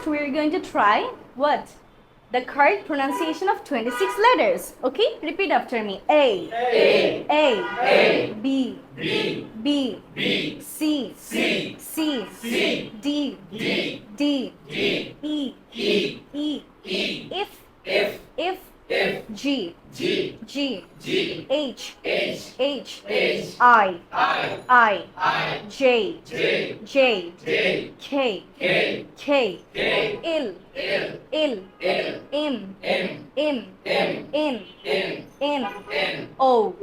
first, we're going to try what? The correct pronunciation of 26 letters. Okay, repeat after me. A. A, A. A, B. B, B. B, C. C, C. C, D. D, D. D. E, E. E, I. I, J. J, J. K. K, K. K, L. L, L. L, M. M, M. M, N. N, O.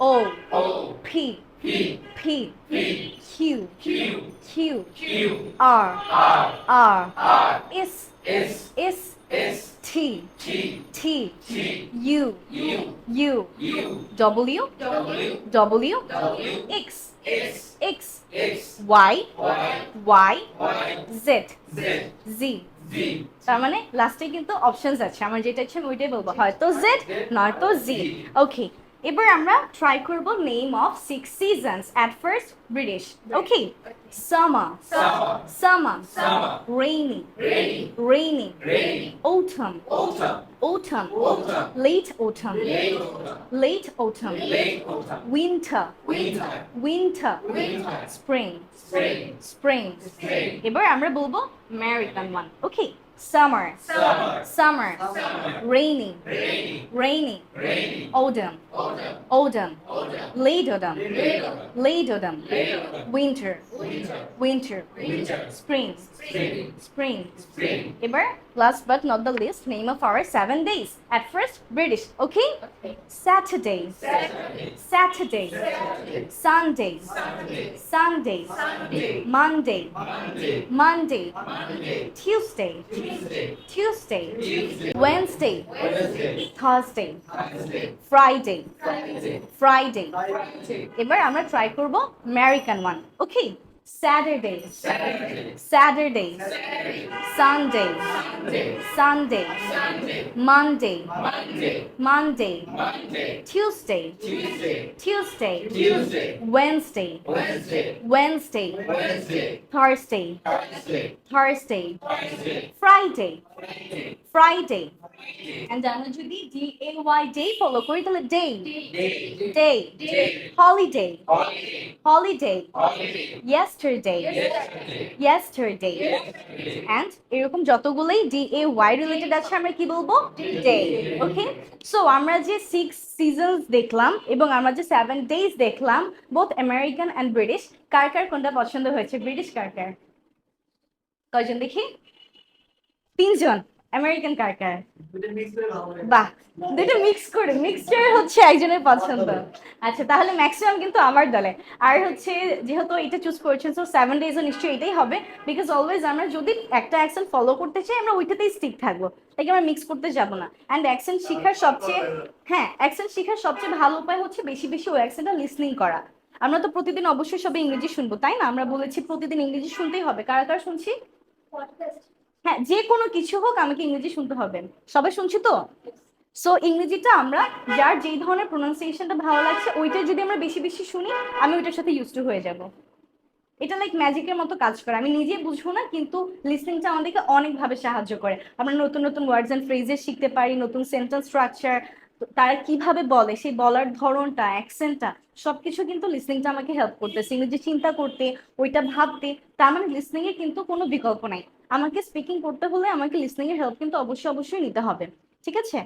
O, P. P, P. P, Q. Q, Q. Q, R. R, R. S, S. S, Y. Y, Y. Y, Z. Z, Z. Z, তার মানে লাস্টে কিন্তু options আছে আমার যেটা ইচ্ছে আমি ওইটাই বলব হয়তো জেড নয়তো জি ওকে এবার আমরা ট্রাই করব name of six seasons at first British okay summer Summer, summer rainy Rainy, rainy Rainy, autumn Autumn, late autumn Late Autumn, winter Winter, winter Winter, spring Spring, spring Spring, এবার আমরা বলব American one okay Summer, summer Summer, rainy Rainy, rainy Rainy, autumn Autumn, autumn Autumn, late autumn Late Autumn, late autumn Late Autumn, winter Winter, winter Winter, spring Spring, spring Spring, এবার last but not the least name of our seven days at first british okay saturday Saturday, saturday Saturday, sunday Sunday, sunday Sunday, monday Monday, monday Monday, tuesday Tuesday, tuesday wednesday Wednesday, thursday Thursday, friday Friday, friday Friday, এবার আমরা try করব American one okay Saturday Saturday, Saturday Saturday, Sunday Sunday, Sunday, Monday, Monday, Monday, Monday, Tuesday, Tuesday, Tuesday, Tuesday, Wednesday, Wednesday, Wednesday, Thursday, Thursday, Thursday, Friday, Friday, Friday. എന്താണ് যদি D A Y day follow. করি day? Day. Holiday. Holiday. Yesterday. Yesterday. And এরকম যতগুলোই D D A Y related আছে, আমরা কি বলব? Day okay so আমরা যে সিক্স সিজনস দেখলাম এবং আমরা যে সেভেন ডেজ দেখলাম বোথ আমেরিকান অ্যান্ড ব্রিটিশ কার কার কোনটা পছন্দ হয়েছে? ব্রিটিশ কার কার? কয়জন দেখি? তিনজন। আমেরিকান কার কার? বাহ দুটো মিক্স করে মিক্সচার হচ্ছে একজনের পছন্দ। আচ্ছা তাহলে ম্যাক্সিমাম কিন্তু আমার দলে। আর হচ্ছে যেহেতু এটা চুজ করেছেন সো সেভেন ডেজও নিশ্চয়ই এটাই হবে বিকজ অলওয়েজ আমরা যদি একটা অ্যাকশন ফলো করতে চাই আমরা ওইটাতেই স্টিক থাকব। তাই আমরা মিক্স করতে যাব না। অ্যান্ড অ্যাকশন শেখার সবচেয়ে হ্যাঁ অ্যাকশন শেখার সবচেয়ে ভালো উপায় হচ্ছে বেশি বেশি ওই অ্যাকশনটা লিসনিং করা। আমরা তো প্রতিদিন অবশ্যই সবাই ইংরেজি শুনব তাই না? আমরা বলেছি প্রতিদিন ইংরেজি শুনতেই হবে। কারা কারা শুনছি? হ্যাঁ যে কোনো কিছু হোক আমাকে ইংরেজি শুনতে হবে। সবাই শুনছি তো? সো ইংরেজিটা আমরা যার যেই ধরনের প্রোনাউন্সিয়েশনটা ভালো লাগছে ওইটা যদি আমরা বেশি বেশি শুনি, আমি ওইটার সাথে ইউজ টু হয়ে যাব। এটা লাইক ম্যাজিকের মতো কাজ করে। আমি নিজে বুঝব না, কিন্তু লিসনিংটা আমাদেরকে অনেকভাবে সাহায্য করে। আমরা নতুন নতুন ওয়ার্ডস অ্যান্ড ফ্রেজেস শিখতে পারি, নতুন সেন্টেন্স স্ট্রাকচার তারা কীভাবে বলে, সেই বলার ধরনটা অ্যাকসেন্টটা সবকিছু কিন্তু লিসনিংটা আমাকে হেল্প করতেছে। ইংরেজি চিন্তা করতে, ওইটা ভাবতে, তার মানে লিসনিং এর কিন্তু কোনো বিকল্প নাই। আমাকে স্পিকিং করতে হলে আমাকে লিসনিং এর হেল্প কিন্তু অবশ্যই অবশ্যই নিতে হবে। ঠিক আছে?